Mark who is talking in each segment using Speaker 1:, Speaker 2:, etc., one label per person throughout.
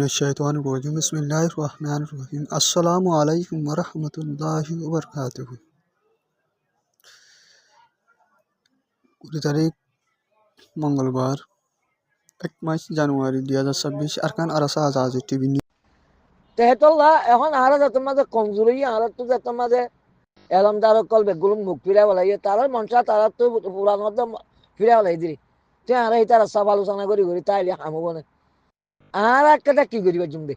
Speaker 1: মিনাশাইতান রহিম ইসমিল্লাহ রহমান রহিম আসসালামু আলাইকুম রহমতুল্লাহ বরকাত কুড়ি তারিখ, মঙ্গলবার, এক মাস জানুয়ারি দুই হাজার ছাব্বিশ, আরকান আরাসা আজাজ টিভি
Speaker 2: তেহতল্লা এখন আর যত মাঝে কমজোরি আর তো যত মাঝে এলম তারক কলবে, গুলুম মুখ ফিরে বলাই তারার মনসা, তারা তো পুরানোর ফিরে বলাই দিলি তুই আর এই তারা সব আলোচনা করি করি তাই হামবো না। আর একটা কি করিবা জুমবে?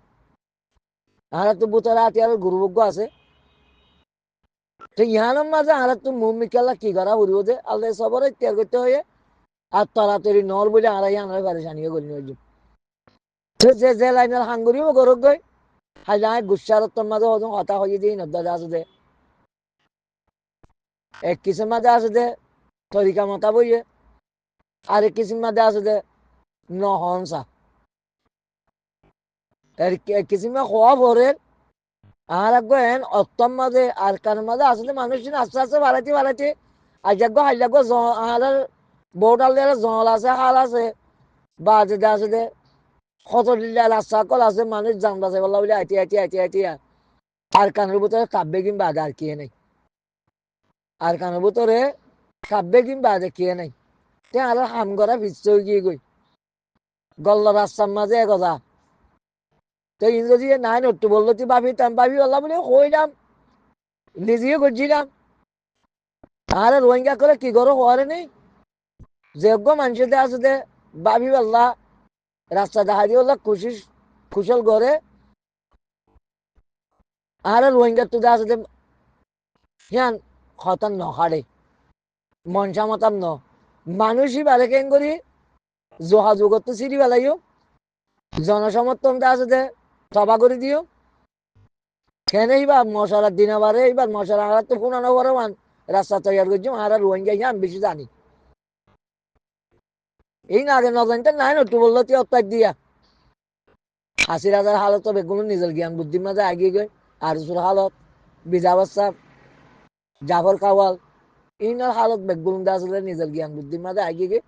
Speaker 2: আহারা তো বুতারা আতি আর গুরুভোগ্য আছে ইহানোর মাঝে আহারা তো মুখ মিকালা কি করা করিব যে, আল্লাহ সবরে ত্যাগ করতে হয়ে আর তাড়াতাড়ি নর বলে ইহানোর বাড়ি জানিয়ে নজুম যে যে হাঙ্গুরিও গরক গই মাঝে হজম হতা হয়ে দিয়ে নদ্দা আছে দে এক কিসিম মাঝে আছে দে তরিকা মতা বইয়ে আর এক কিসিম মাঝে আছে দে নহনসা এর কিসিমে হওয়া ভরের আর এন অত্তম মাঝে আর কার মাঝে আসলে মানুষ আস্তে আস্তে বাড়াইতে বাড়াইতে আজ একগো হাইলাগো আর বোর্ডাল দিয়ে জল আছে হাল আছে। বা যেটা আছে দে কত লিলা রাস্তা কল আছে মানুষ জান বাঁচাই বললা বলে আইটি আইটি আইটি আইটি আর কানের ভিতরে কাব্যে কিংবা আগে আর কে নেই। আর কানের ভিতরে কাব্যে কিংবা আগে কে নেই। তে আর হাম করা ভিজতে গিয়ে গই গল্লা রাস্তার মাঝে একজা তো ইংরেজি নাই নট্টু বলল তুই ভাবি তাম ভাবি বললাম বলে হইলাম নিজেও করছিলাম আর রোহিঙ্গা করে কি করো হওয়ারে নেই যোগ্য মানুষদের আছে দে ভাবি বললা রাস্তা দেখা দিয়ে ওলা খুশি কুশল করে আর রোহিঙ্গা তো আছে যে হিয়ান হতান নহাড়ে মনসা মতাম ন। মানুষই বারে কেন করি যোগাযোগ তো সিঁড়ি বেলাইও জনসমর্থন আছে যে সভা করে দিও। কেন এইবার মশালার দিনে বারে এইবার মশালা আর তো পুরানো বড় রাস্তা তৈরি করছি আর রোহিঙ্গা আমি বেশি জানি। এই না আগে নজনটা নাই নটু বলল তুই অত্যাগ দিয়া। হাসির হাজার হালত বেগুলো নিজের জ্ঞান বুদ্ধির মাঝে আগিয়ে গই আরজুর হালত বিজাবাসা জাফর কাওয়াল, ইনার হালত বেগুলো আসলে নিজের জ্ঞান বুদ্ধির মাঝে আগিয়ে গে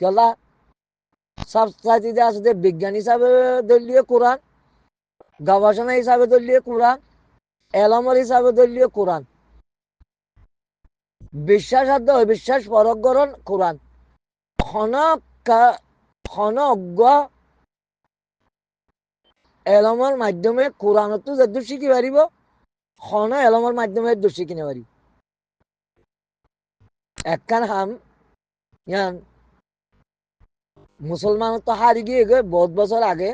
Speaker 2: কেলা, সব সাথীতে আসলে বিজ্ঞান হিসাবে দলীয় কোরআন গবেষণা হিসাবে দলীয় কোরআন এলমর হিসাবে দলীয় কোরআন বিশ্বাসাধ্য অবিশ্বাস পরগরণ কোরআন ক্ষণজ্ঞ এলমৰ মাধ্যমে কোরআনতো যদি শিখি পাৰিব খন এলমৰ মাধ্যমে দোষ শিকিনে পারি একখান হাম ইয়ান মুসলমান তো হারি গিয়ে বহুত বছর আগে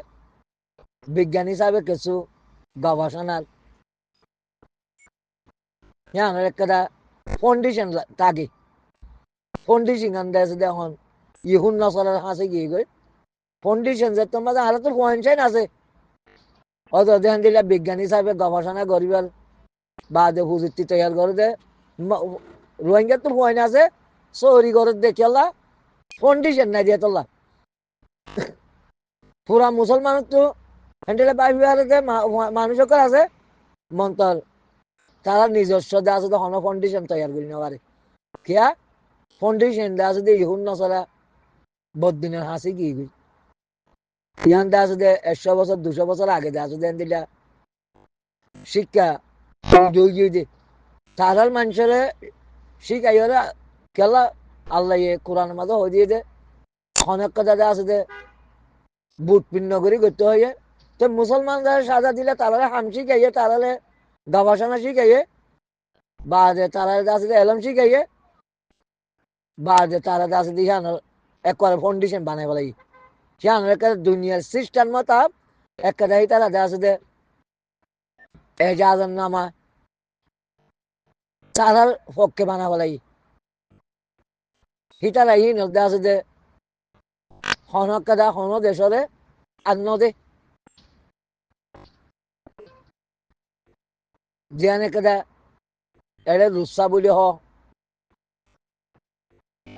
Speaker 2: বিজ্ঞান হিসাবে কিছু গবেষণার একটা থাকে। আন্দাজে দেখুন, ইহুন নসলের হাসে গিয়ে যে তো আছে। অত দেখান, দিলে বিজ্ঞান হিসাবে গবেষণা করিবার বা দে প্রযুক্তি তৈরি করে দে। রোহিঙ্গা তো পয়েন্ট আছে। সৌরি করে দেখিয়ালা ফাউন্ডেশন নাই দিয়ে তোলা। পুরা মুসলমান তো হ্যান্ডেলে বাইবিহারে যে মানুষের আছে মন্তর তারা নিজস্ব দে আছে তো হন ফাউন্ডেশন তৈরি করি না পারে কিয়া? ফাউন্ডেশন দে আছে যে ইহুন নসলা বদিনের হাসি কি গই ইয়ান দে আছে একশো বছর দুশো বছর আগে দে আছে দেন দিলা শিক্ষা দুই দুই দে তারার মানুষের শিখাই ওরা কেলা আল্লাহ ইয়ে কোরআন মাঝে হয়ে দিয়ে দে অনেক কথা আছে দে বুট পিন্ন করে করতে হয়ে তো মুসলমান যারা সাজা দিলে তারা হাম শিখাইয়ে তারা গবেষণা শিখাইয়ে বা যে তারা আছে এলম শিখাইয়ে বা যে তারা আছে দিয়ে একবারে ফাউন্ডেশন বানাই বলাই একটা দুনিয়ার সিস্টেম মতো একটা দেয় তারা আছে যে এজাজের নামা তারার পক্ষে বানা বলাই হিতারা ই নদে আছে যে হনক হন দেশরে, আর নদে জিয়ানে কাদা এড়ে রুসা বলি হ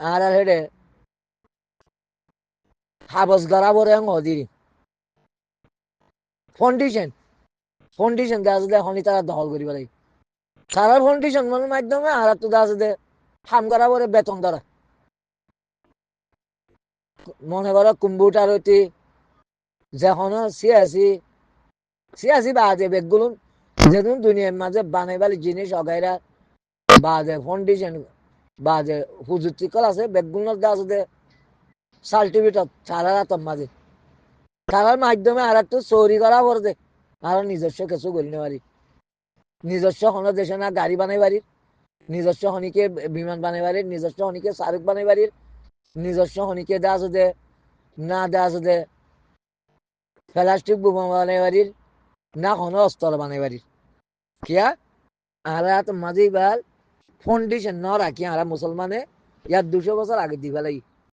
Speaker 2: আর হেডে হাবস গড়াবরে আং দেওয়া আছে হনি তারা দখল করিব লাগে তারার ফাউন্ডেশন মানের মাধ্যমে আর তো দেওয়া আছে হাম গড়াবরে বেতন দ্বারা মনে করো কম্পিউটার হইতে যখন সিয়াসি সিয়াসি বাদে বেগগুলো যেদিন দুনিয়ার মাঝে বানাইবার জিনিস অগাইরা বাদে ফাউন্ডেশন বাদে হুজুর কল আছে গাছ আছে সার্টিফিকেট হাতর মাঝে। তারার মাধ্যমে আর একটু চৌরি করা পড়ছে নিজস্ব কিছু না পারি নিজস্ব কোনো দেশে না গাড়ি বানাই পারি নিজস্ব হনিকে বিমান বানাই পারি নিজস্ব হনিকে শাহরুখ বানাই পারি নিজস্ব হনিকে দেওয়া আছে দে না দেওয়া আছে দে প্লাস্টিক বোমা বানাই পারি না কোনো অস্ত্র বানাই পারি কিয়া আর তো মাঝে এবার ফাউন্ডেশন ন রাখি আর মুসলমানে ইয়ার দুশো বছর আগে দিবা লাগি